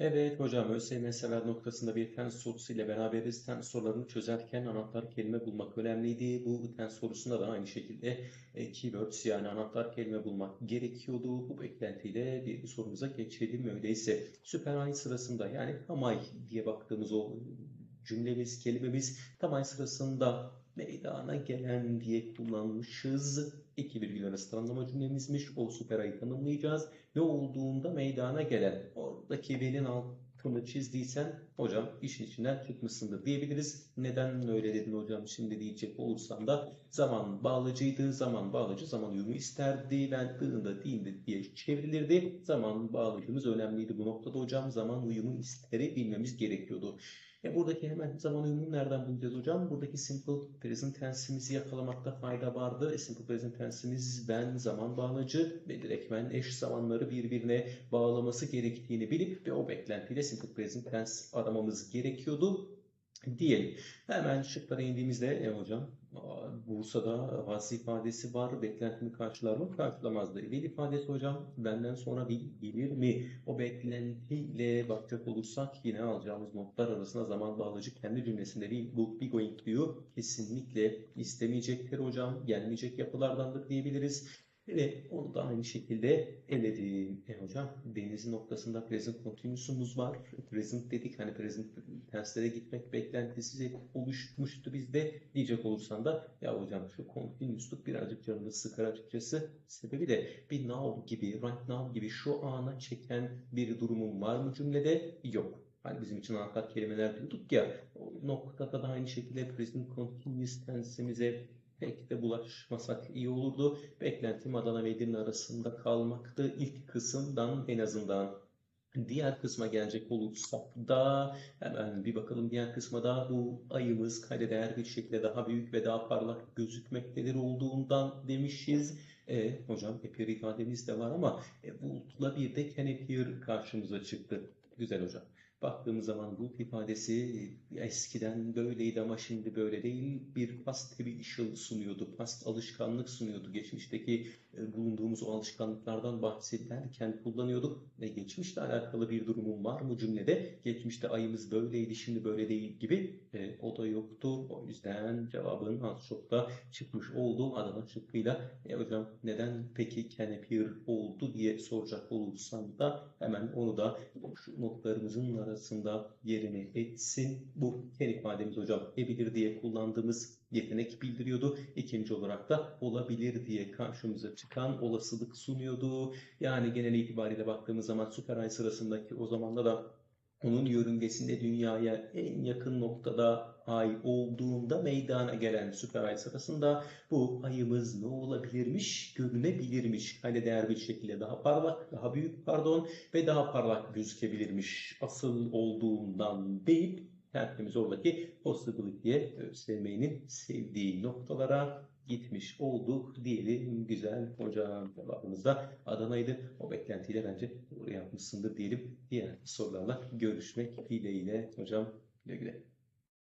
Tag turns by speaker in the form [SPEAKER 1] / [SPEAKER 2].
[SPEAKER 1] Evet hocam ÖSYM sever noktasında bir fen sorusu ile beraberiz. Fen sorularını çözerken anahtar kelime bulmak önemliydi. Bu fen sorusunda da aynı şekilde e, keywords yani anahtar kelime bulmak gerekiyordu. Bu beklentiyle bir sorumuza geçelim. Öyleyse süper sırasında yani tamay diye baktığımız o cümlemiz, kelimemiz tamay sırasında meydana gelen diye kullanmışız. İki virgül arası tanımlama cümlemizmiş. O süper ayı tanımlayacağız. Ne olduğunda meydana gelen oradaki verin altını çizdiysen hocam işin içinden çıkmışsındır diyebiliriz. Neden öyle dedin hocam şimdi diyecek olursam da zaman bağlacıydı. Zaman bağlacı zaman uyumu isterdi. Ben dığında değildi diye çevrilirdi. Zaman bağlacımız önemliydi bu noktada hocam. Zaman uyumu isteri bilmemiz gerekiyordu. E buradaki hemen zaman uyumunu nereden bulacağız hocam? Buradaki simple present tense'imizi yakalamakta fayda vardı. E, simple present tense'imiz ben zaman bağlacı ve direktmen eş zamanları birbirine bağlaması gerektiğini bilip ve o beklentiyle simple present tense aramamız gerekiyordu diyelim. Hemen şıklara indiğimizde e hocam Bursa'da vasi ifadesi var. Beklentimi karşılar mı? Karşılamazdı. Vil ifadesi hocam benden sonra bil gelir mi? O beklentiyle bakacak olursak yine alacağımız notlar arasında zaman bağlacı kendi cümlesinde will, will be going to kesinlikle istemeyecektir hocam. Gelmeyecek yapılardandır diyebiliriz. Ve onu da aynı şekilde eledim. E hocam denizin noktasında present continuous'umuz var. Present dedik hani present tense'lere gitmek beklentisi oluşmuştu bizde diyecek olursan da ya hocam şu continuous'luk birazcık canımı sıkar açıkçası. Sebebi de bir now gibi, right now gibi şu ana çeken bir durumum var mı cümlede? Yok. Hani bizim için anahtar kelimeler diyorduk ya. O noktada da aynı şekilde present continuous tense'imize pek de bulaşmasak iyi olurdu. Beklentim Adana ve Edirne arasında kalmaktı ilk kısımdan en azından. Diğer kısma gelecek olursak da hemen bir bakalım diğer kısma da bu ayımız kare değer bir şekilde daha büyük ve daha parlak gözükmektedir olduğundan demişiz. E, hocam appear ifademiz de var ama e, bulutla bir de appear karşımıza çıktı. Güzel hocam. Baktığımız zaman bulut ifadesi e, eskiden böyleydi ama şimdi böyle değil. Bir past issue sunuyordu. Past alışkanlık sunuyordu. Geçmişteki e, bulunduğumuz o alışkanlıklardan bahsederken kullanıyorduk. Ve geçmişle alakalı bir durumum var mı cümlede? Geçmişte ayımız böyleydi şimdi böyle değil gibi. O da yoktu. O yüzden cevabın az çok da çıkmış oldu. Adana şıkkıyla. E, hocam neden peki appear oldu diye soracak olursam da hemen onu da boş notlarımızın arasında yerini etsin. Bu can ifademiz hocam ebilir diye kullandığımız yetenek bildiriyordu. İkinci olarak da olabilir diye karşımıza çıkan olasılık sunuyordu. Yani genel itibariyle baktığımız zaman süper ay sırasındaki o zamanda da onun yörüngesinde dünyaya en yakın noktada ay olduğunda meydana gelen süper ay sırasında bu ayımız ne olabilirmiş? Görünebilirmiş. Hani değer bir şekilde daha parlak, daha büyük pardon ve daha parlak gözükebilirmiş. Asıl olduğundan deyip tertemiz oradaki possibility'ye ÖSYM'nin sevdiği noktalara gitmiş olduk diyelim. Güzel hocam cevabımız da Adana'ydı. O beklentiyle bence doğru yapmışsındır diyelim. Diğer sorularla görüşmek dileğiyle hocam güle güle.